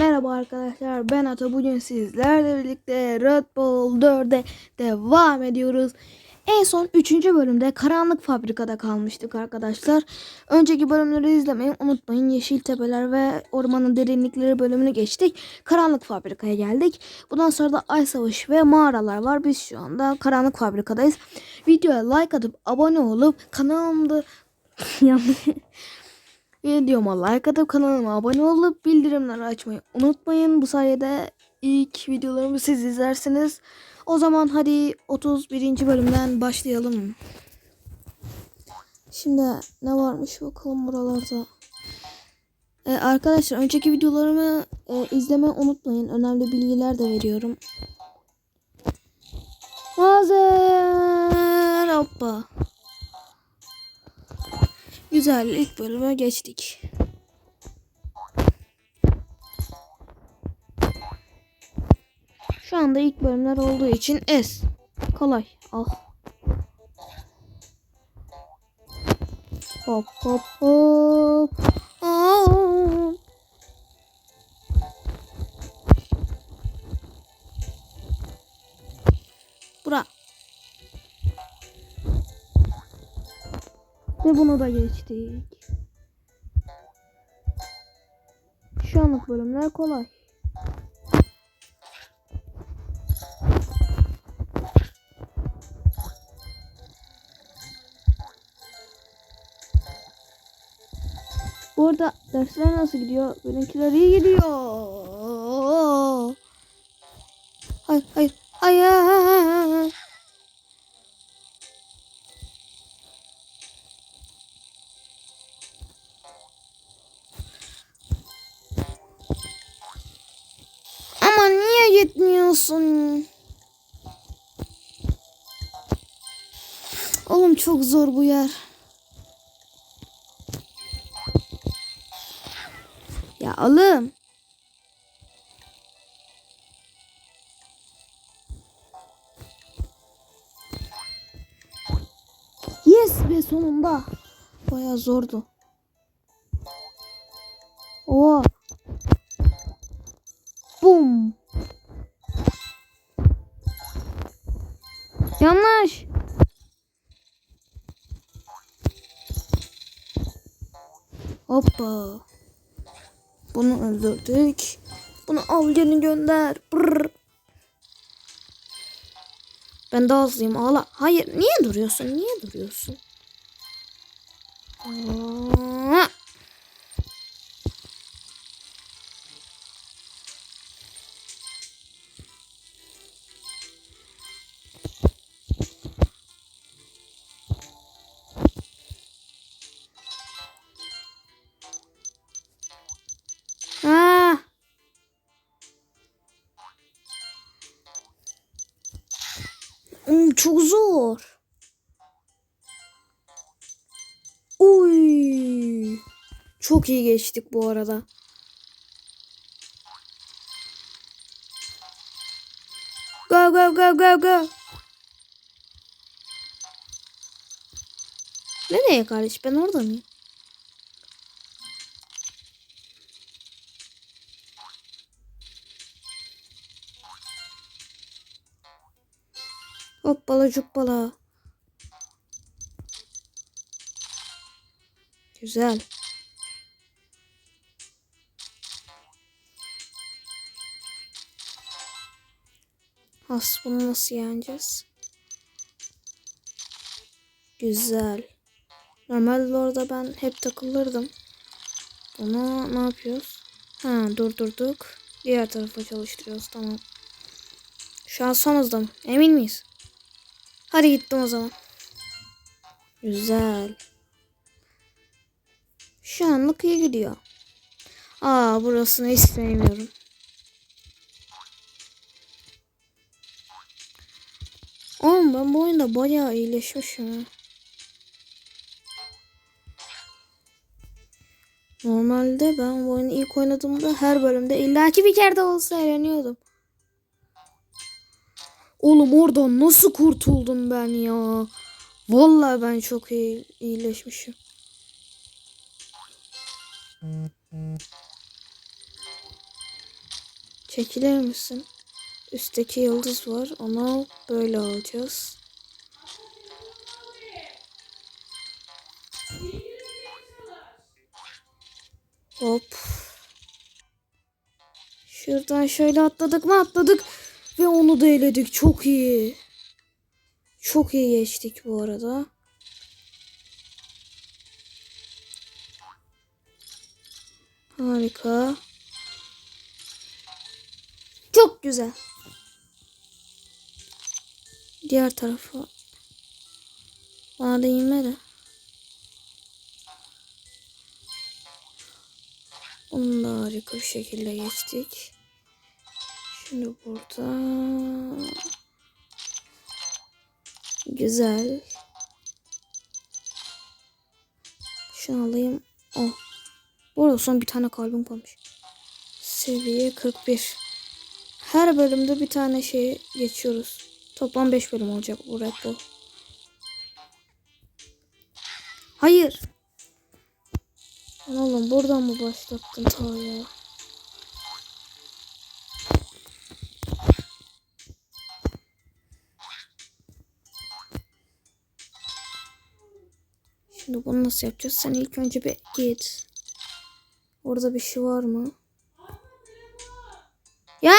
Merhaba arkadaşlar ben Ata bugün sizlerle birlikte Red Bull 4'e devam ediyoruz. En son 3. bölümde Karanlık Fabrika'da kalmıştık arkadaşlar. Önceki bölümleri izlemeyi unutmayın. Yeşil Tepeler ve Ormanın Derinlikleri bölümünü geçtik. Karanlık Fabrika'ya geldik. Bundan sonra da Ay Savaşı ve mağaralar var. Biz şu anda Karanlık Fabrika'dayız. Videoya like atıp abone olup kanalımda yanlış Videoma like atıp kanalıma abone olup bildirimleri açmayı unutmayın. Bu sayede ilk videolarımı siz izlersiniz. O zaman hadi 31. bölümden başlayalım. Şimdi ne varmış bakalım buralarda. Ee, arkadaşlar önceki videolarımı e, izlemeyi unutmayın. Önemli bilgiler de veriyorum. Hazır. Hoppa. Güzel ilk bölüme geçtik. Şu anda ilk bölümler olduğu için S. Kolay. Al. Hop hop hop. Bunu da geçtik. Şu anlık bölümler kolay. Bu arada dersler nasıl gidiyor? Benimkiler iyi gidiyor. Hayır, hayır, hayır. Niye gitmiyorsun? Oğlum çok zor bu yer. Ya oğlum. Yes be sonunda. Baya zordu. Oo. Hoppa. Bunu öldürdük. Bunu al geri gönder. Brr. Ben daha hızlıyım ağla. Hayır niye duruyorsun? Niye duruyorsun? Aa. Hmm, çok zor. Uy. Çok iyi geçtik bu arada. Go go go go go. Nereye kardeş? Ben orada mıyım? Hoppala cuppala. Güzel. Has bunu nasıl yeneceğiz? Güzel. Normalde orada ben hep takılırdım. Bunu ne yapıyoruz? Ha durdurduk. Diğer tarafa çalıştırıyoruz. Tamam. Şu an son hızda mı? Emin miyiz? Hadi gittim o zaman. Güzel. Şu anlık iyi gidiyor. Aa burasını hiç sevmiyorum. Oğlum ben bu oyunda bayağı iyileşmişim. Normalde ben bu oyunu ilk oynadığımda her bölümde illaki bir kere de olsa eğleniyordum. Oğlum oradan nasıl kurtuldum ben ya? Vallahi ben çok iyi iyileşmişim. Çekilir misin? Üstteki yıldız var. Onu böyle alacağız. Hop. Şuradan şöyle atladık mı atladık. Ve onu da eledik. Çok iyi. Çok iyi geçtik bu arada. Harika. Çok güzel. Diğer tarafa. Bana da inme de. Bunu da harika bir şekilde geçtik. Şimdi burada. Güzel. Şunu alayım. Oh. Bu arada son bir tane kalbim kalmış. Seviye 41. Her bölümde bir tane şey geçiyoruz. Toplam 5 bölüm olacak bu Red Bull. Hayır. Oğlum buradan mı başlattın ta ya? Şimdi bunu nasıl yapacağız? Sen ilk önce bir git. Orada bir şey var mı? Ya